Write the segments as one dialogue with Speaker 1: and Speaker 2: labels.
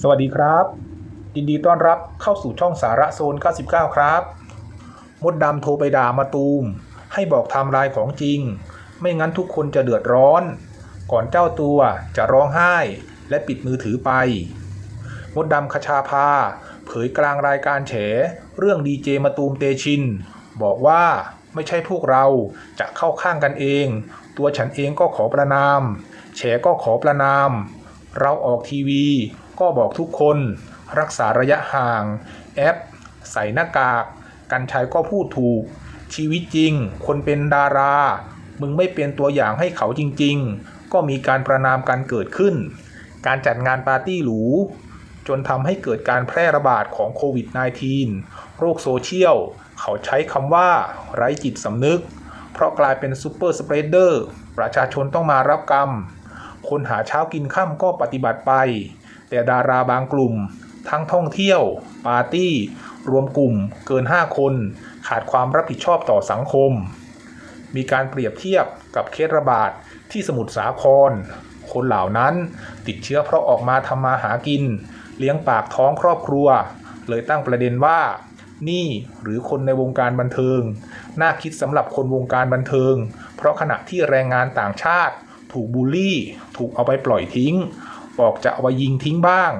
Speaker 1: สวัสดีครับยินดีต้อนรับเข้าสู่ช่องสาระโซน 99 ครับ มดดำโทรไปด่ามาตูม ให้บอกไทม์ไลน์ของจริง ไม่งั้นทุกคนจะเดือดร้อน ก่อนเจ้าตัวจะร้องไห้ และปิดมือถือไป มดดำคชาภาเผยกลางรายการแฉเรื่องดีเจมาตูมเตชิน บอกว่าไม่ใช่พวกเราจะเข้าข้างกันเอง ตัวฉันเองก็ขอประนาม แฉก็ขอประนาม เราออกทีวี ก็บอกทุกคนรักษาระยะห่าง แอป ใส่หน้ากาก กันชัยก็พูดถูก ชีวิตจริง คนเป็นดารา มึงไม่เป็นตัวอย่างให้เขาจริง ๆ ก็มีการประนามกันเกิดขึ้น การจัดงานปาร์ตี้หรู จนทำให้เกิดการแพร่ระบาดของโควิด -19 โรคโซเชียล เขาใช้คำว่า ไร้จิตสำนึก เพราะกลายเป็นซูเปอร์สเปรดเดอร์ ประชาชนต้องมารับกรรม คนหาเช้ากินค่ำก็ปฏิบัติไป แต่ดาราบางกลุ่ม ทั้งท่องเที่ยว ปาร์ตี้ รวมกลุ่มเกิน 5 คน ขาดความรับผิดชอบต่อสังคม มีการเปรียบเทียบกับเคสระบาดที่สมุทรสาคร คนเหล่านั้นติดเชื้อเพราะออกมาทำมาหากิน เลี้ยงปากท้องครอบครัว เลยตั้งประเด็นว่านี่หรือคนในวงการบันเทิง น่าคิดสำหรับคนวงการบันเทิง เพราะขณะที่แรงงานต่างชาติ ถูกบูลลี่ ถูกเอาไปปล่อยทิ้ง บอกจะเอาไปยิงทิ้งบ้าง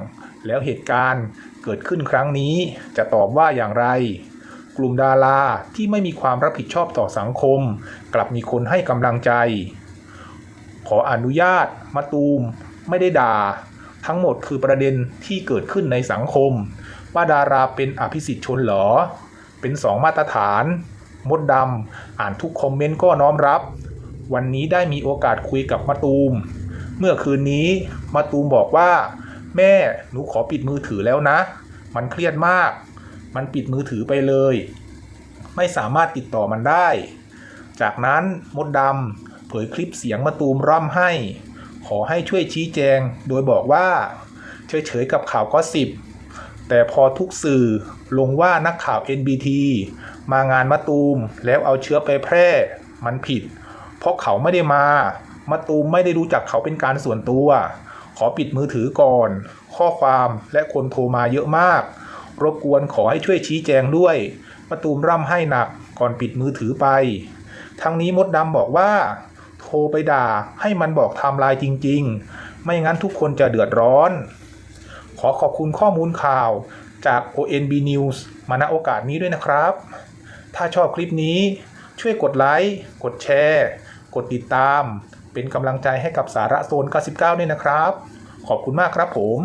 Speaker 1: แล้วเหตุการณ์เกิดขึ้นครั้งนี้จะตอบว่าอย่างไร กลุ่มดาราที่ไม่มีความรับผิดชอบต่อสังคม กลับมีคนให้กำลังใจ ขออนุญาตมาตูม ไม่ได้ด่า ทั้งหมดคือประเด็นที่เกิดขึ้นในสังคม ว่าดาราเป็นอภิสิทธิ์ชนเหรอ เป็นสองมาตรฐาน มดดำอ่านทุกคอมเมนต์ก็น้อมรับ วันนี้ได้มีโอกาสคุยกับมาตูม เมื่อคืนนี้มาตูมบอกว่า แม่หนูขอปิดมือถือแล้วนะ มันเครียดมาก มันปิดมือถือไปเลย ไม่สามารถติดต่อมันได้ จากนั้นมดดำเผยคลิปเสียงมาตูมร่ำให้ ขอให้ช่วยชี้แจง โดยบอกว่า เฉยๆกับข่าวก็สิบแต่พอทุกสื่อลงว่านักข่าว NBT มางานมะตูมแล้วเอาเชื้อไปแพร่ มันผิด เพราะเขาไม่ได้มามะตูมไม่ได้รู้จักเขาเป็นการส่วนตัว ขอปิดมือถือก่อน ข้อความและคนโทรมาเยอะมาก รบกวนขอให้ช่วยชี้แจงด้วยมะตูมร่ำให้หนักก่อนปิดมือถือไป ทั้งนี้มดดำบอกว่า โทรไปด่าให้มันบอกไทม์ไลน์จริง ๆ ไม่งั้นทุกคนจะเดือดร้อน ขอขอบคุณข้อมูลข่าวจาก ONB News มาณโอกาสนี้ด้วยนะครับ ถ้าชอบคลิปนี้ช่วยกดไลค์ กดแชร์ กดติดตาม เป็นกำลังใจให้กับสาระโซน99ด้วยนะครับ ขอบคุณมากครับผม